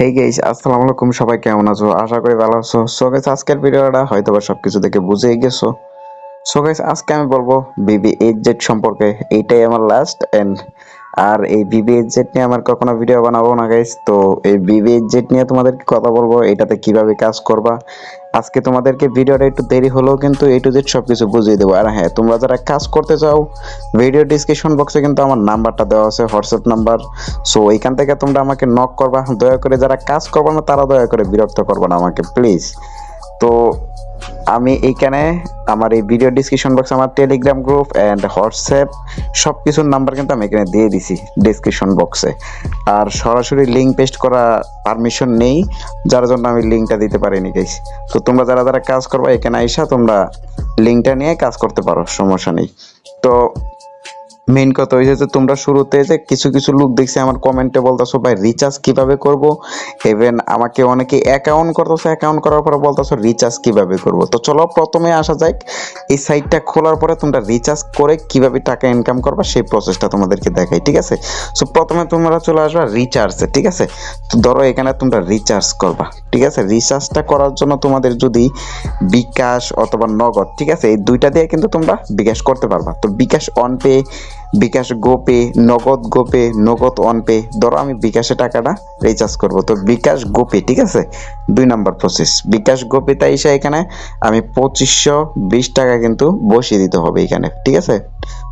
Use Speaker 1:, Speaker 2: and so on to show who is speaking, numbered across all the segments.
Speaker 1: হেই guys আসসালামু আলাইকুম, সবাই কেমন আছো? আশা করি ভালো আছো। সো গেস আজকের ভিডিওটা হয়তো বা সবকিছু দেখে বুঝেই গেছো। সো গেস আজকে আমি বলব বিবি এইট জেড সম্পর্কে। এইটাই আমার লাস্ট এন্ড আর এই বিবি জেট নিয়ে আমার কখনো ভিডিও বানাবো না গাইস তো এই বিবি জেট নিয়ে তোমাদেরকে কথা বলব, এটাতে কীভাবে কাজ করবা। আজকে তোমাদেরকে ভিডিওটা একটু দেরি হলেও কিন্তু এ টু জেড সবকিছু বুঝিয়ে দেবো। আর হ্যাঁ তোমরা যারা কাজ করতে চাও ভিডিও ডিসক্রিপশন বক্সে কিন্তু আমার নাম্বারটা দেওয়া আছে হোয়াটসঅ্যাপ নাম্বার। সো এইখান থেকে তোমরা আমাকে নক করবা। দয়া করে যারা কাজ করবে না, তারা দয়া করে বিরক্ত করবে না আমাকে প্লিজ তো আমি এইখানে আমার এই ভিডিও ডিসক্রিপশন বক্স আমার টেলিগ্রাম গ্রুপ অ্যান্ড হোয়াটসঅ্যাপ সব কিছুর নাম্বার কিন্তু আমি এখানে দিয়ে দিছি ডিসক্রিপশন বক্সে আর সরাসরি লিঙ্ক পেস্ট করা পারমিশন নেই, যার জন্য আমি লিঙ্কটা দিতে পারিনি গাইস তো তোমরা যারা যারা কাজ করবে, এখানে আইসা তোমরা লিঙ্কটা নিয়ে কাজ করতে পারো, সমস্যা নেই। তো মেইন কথা হয়েছে যে তোমরা শুরুতে যে কিছু কিছু লোক দেখছি, আমার কমেন্টে বলতেছো, ভাই রিচার্জ কীভাবে করব? ইভেন আমাকে অনেকে অ্যাকাউন্ট করতেছো অ্যাকাউন্ট করার পরে বলতেছো রিচার্জ কীভাবে করব? তো চলো প্রথমে আসা যাক। এই সাইটটা খোলার পরে তোমরা রিচার্জ করে কীভাবে টাকা ইনকাম করবা, সেই প্রসেসটা তোমাদেরকে দেখাই, ঠিক আছে? সো প্রথমে তোমরা চলে আসবা রিচার্জে ঠিক আছে? তো ধরো এখানে তোমরা রিচার্জ করবা। ঠিক আছে? রিচার্জটা করার জন্য তোমাদের যদি বিকাশ অথবা নগদ, ঠিক আছে? এই দুইটা দিয়ে কিন্তু তোমরা বিকাশ করতে পারবা। তো বিকাশ অন পে বিকাশ গোপে নগদ গোপে নগদ অন পে ধরো আমি বিকাশে টাকাটা রিচার্জ করব। তো বিকাশ গোপে ঠিক আছে? দুই নাম্বার প্রসেস বিকাশ গোপে তাই এখানে আমি পঁচিশশো বিশ টাকা কিন্তু বসিয়ে দিতে হবে এখানে, ঠিক আছে?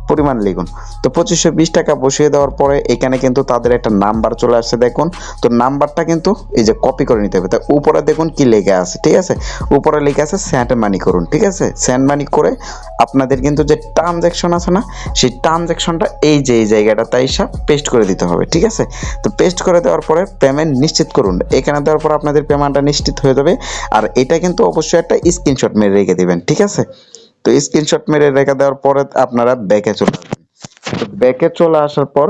Speaker 1: পরিমাণ লিখুন। তো পঁচিশশো বিশ টাকা বসিয়ে দেওয়ার পরে এখানে কিন্তু তাদের একটা নাম্বার চলে আসছে, দেখুন। তো নাম্বারটা কিন্তু এই যে কপি করে নিতে হবে। তা উপরে দেখুন কি লেখা আছে, ঠিক আছে? উপরে লেখা আছে স্যান্ড মানি করুন, ঠিক আছে? স্যান্ড মানি করে আপনাদের কিন্তু যে ট্রানজ্যাকশন আছে না, সেই ট্রানজ্যাকশনটা এই যে, এই জায়গাটা তাই সব পেস্ট করে দিতে হবে, ঠিক আছে? তো পেস্ট করে দেওয়ার পরে পেমেন্ট নিশ্চিত করুন। এখানে দেওয়ার পর আপনাদের পেমেন্টটা নিশ্চিত হয়ে যাবে। আর এটা কিন্তু অবশ্যই একটা স্ক্রিনশট মেরে রেখে দেবেন, ঠিক আছে? তো স্ক্রিনশট মেরে রেখে দেওয়ার পরে আপনারা ব্যাকে চলে আসবেন। ব্যাকে চলে আসার পর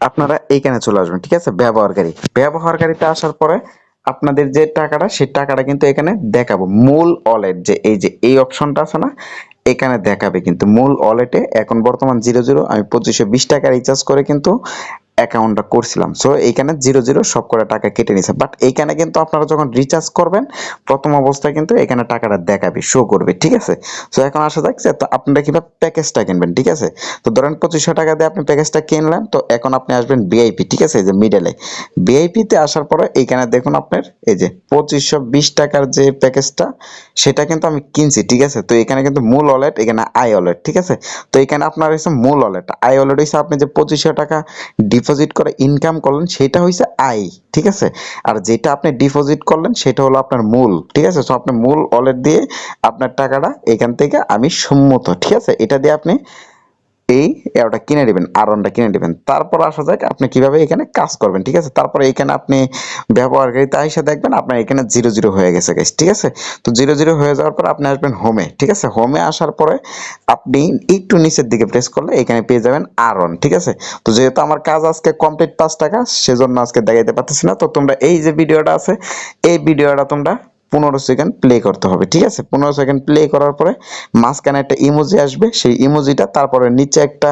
Speaker 1: আপনারা এইখানে চলে আসবেন, ঠিক আছে? ব্যবহারকারী। ব্যবহারকারীতে আসার পরে আপনাদের যে টাকাটা, সেই টাকাটা কিন্তু এখানে দেখাবো। মূল ওয়ালেট যে, এই যে, এই অপশনটা আছে না, এখানে দেখাবে কিন্তু। মূল ওয়ালেটে এখন বর্তমান জিরো জিরো আমি পঁচিশশো বিশ টাকা রিচার্জ করে কিন্তু অ্যাকাউন্টটা করছিলাম। সো এইখানে জিরো জিরো সব করে টাকা কেটে নিছে। বাট এইখানে কিন্তু আপনারা যখন রিচার্জ করবেন, প্রথম অবস্থায় কিন্তু এখানে টাকাটা দেখাবে শো করবে, ঠিক আছে? সো এখন আসা যাক যে আপনারা কীভাবে প্যাকেজটা কিনবেন, ঠিক আছে? তো ধরেন পঁচিশশো টাকা দিয়ে আপনি প্যাকেজটা কিনলেন, তো এখন আপনি আসবেন বিআইপি ঠিক আছে? এই যে মিডেলে বিআইপিতে আসার পরে এইখানে দেখুন আপনার, এই যে পঁচিশশো বিশ টাকার যে প্যাকেজটা, সেটা কিন্তু আমি কিনছি, ঠিক আছে? তো এখানে কিন্তু মূল ওয়ালেট এখানে আই ওয়ালেট ঠিক আছে? তো এখানে আপনার হচ্ছে মূল ওয়ালেট আই ওয়ালেট হচ্ছে আপনি যে পঁচিশশো টাকা ডিপোজিট করে ইনকাম করলেন, সেটা হচ্ছে আয়, ঠিক আছে? আর যেটা আপনি ডিপোজিট করলেন, সেটা হলো আপনার মূল, ঠিক আছে? সো আপনি মূল ওয়ালেট দিয়ে আপনার টাকাটা এখান থেকে আমি সম্মত, ঠিক আছে? এটা দিয়ে আপনি এই ওটা কিনে নেবেন আরনটা কিনে নেবেন। তারপর আসা যাক আপনি কীভাবে এখানে কাজ করবেন, ঠিক আছে? তারপরে এখানে আপনি ব্যবহারকারীতে এসে দেখবেন আপনার এখানে জিরো জিরো হয়ে গেছে গাইস ঠিক আছে? তো জিরো জিরো হয়ে যাওয়ার পর আপনি আসবেন হোমে ঠিক আছে? হোমে আসার পরে আপনি একটু নিচের দিকে প্রেস করলে এখানে পেয়ে যাবেন আরন ঠিক আছে? তো যেহেতু আমার কাজ আজকে কমপ্লিট পাঁচ টাকা, সেজন্য আজকে দেখাইতে পারতেছি না। তো তোমরা এই যে ভিডিওটা আছে, এই ভিডিওটা তোমরা পনেরো সেকেন্ড প্লে করতে হবে, ঠিক আছে? পনেরো সেকেন্ড প্লে করার পরে মাঝখানে একটা ইমোজি আসবে, সেই ইমোজিটা তারপরে নিচে একটা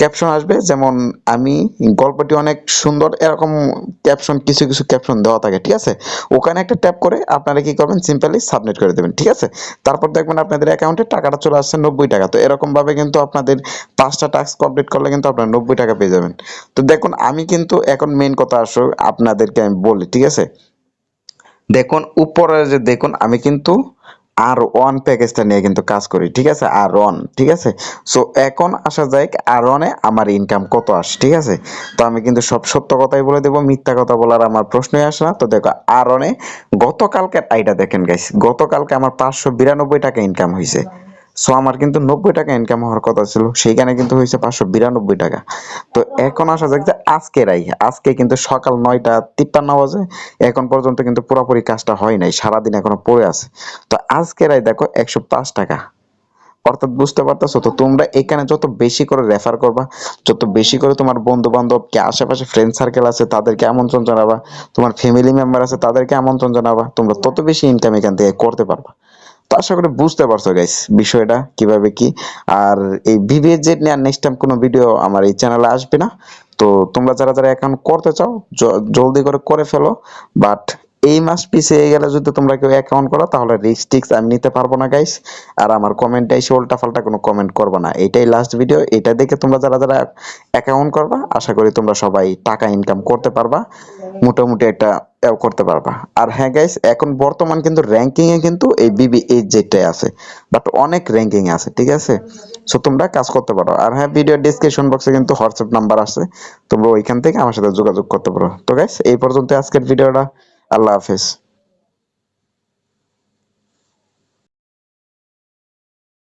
Speaker 1: ক্যাপশন আসবে, যেমন আমি, গল্পটি অনেক সুন্দর, এরকম ক্যাপশন কিছু কিছু ক্যাপশন দেওয়া থাকে, ঠিক আছে? ওখানে একটা ট্যাপ করে আপনারা কি করবেন? সিম্পলি সাবমিট করে দেবেন, ঠিক আছে? তারপর দেখবেন আপনাদের অ্যাকাউন্টে টাকাটা চলে আসছে নব্বই টাকা, তো এরকম ভাবে কিন্তু আপনাদের পাঁচটা টাস্ক কমপ্লিট করলে কিন্তু আপনারা নব্বই টাকা পেয়ে যাবেন। তো দেখুন, আমি কিন্তু এখন মেন কথা আসো, আপনাদেরকে আমি বলি, ঠিক আছে? দেখুন, উপরে যে দেখুন, আমি কিন্তু আর ওয়ান প্যাকেজটা নিয়ে কিন্তু কাজ করি, ঠিক আছে? আর ওয়ান ঠিক আছে? সো এখন আসা যায় আর ওয়ানে আমার ইনকাম কত আসে, ঠিক আছে? তো আমি কিন্তু সব সত্য কথাই বলে দেবো, মিথ্যা কথা বলার আমার প্রশ্নই আসে না। তো দেখো, আর ওয়ানে গতকালকে আইটা দেখেন গাইস গতকালকে আমার পাঁচশো বিরানব্বই টাকা ইনকাম হয়েছে সো আমার কিন্তু নব্বই টাকা ইনকাম হওয়ার কথা ছিল, সেইখানে কিন্তু হয়েছে পাঁচশো বিরানব্বই টাকা। তো এখন আসা যাক যে আজকের আই আজকে কিন্তু সকাল নয়টা তিপ্পান্ন বাজে, এখন পর্যন্ত কিন্তু পুরোপুরি কাজটা হয় নাই, সারাদিন এখনও পড়ে আছে। তো আজকের আই দেখো একশো পাঁচ টাকা। অর্থাৎ বুঝতে পারতেছো তো, তোমরা এখানে যত বেশি করে রেফার করবা, যত বেশি করে তোমার বন্ধু বান্ধব কে আশেপাশে ফ্রেন্ড সার্কেল আছে, তাদেরকে আমন্ত্রণ জানাবা, তোমার ফ্যামিলি মেম্বার আছে, তাদেরকে আমন্ত্রণ জানাবা, তোমরা তত বেশি ইনকাম এখান থেকে করতে পারবা। তো আশা করি বুঝতে পারছ গাইস বিষয়টা কীভাবে কি। আর এই বিবিএ জেড নিয়ে নেক্সট টাইম কোনো ভিডিও আমার এই চ্যানেলে আসবে না। তো তোমরা যারা যারা অ্যাকাউন্ট করতে চাও জলদি করে করে ফেলো। বাট এই মাস পিছিয়ে গেলে যদি তোমরা কেউ অ্যাকাউন্ট করো, তাহলে রিস্ক টিক্স আমি নিতে পারব না গাইস আর আমার কমেন্টে এসে উল্টা পাল্টা কোনো কমেন্ট করব না। এটাই লাস্ট ভিডিও এটা দেখে তোমরা যারা যারা অ্যাকাউন্ট করবা, আশা করি তোমরা সবাই টাকা ইনকাম করতে পারবা, মোটামুটি একটা করতে পারবা। আর হ্যাঁ গাইস এখন বর্তমান কিন্তু র্যাঙ্কিং এ কিন্তু এই বিবি এইচ যেটাই আছে। বাট অনেক র্যাঙ্কিং আছে, ঠিক আছে? সো তোমরা কাজ করতে পারো। আর হ্যাঁ ভিডিও ডিসক্রিপশন বক্সে কিন্তু হোয়াটসঅ্যাপ নাম্বার আছে। তোমরা ওইখান থেকে আমার সাথে যোগাযোগ করতে পারো। তো গাইস এই পর্যন্ত আজকের ভিডিওটা আল্লাহ হাফেজ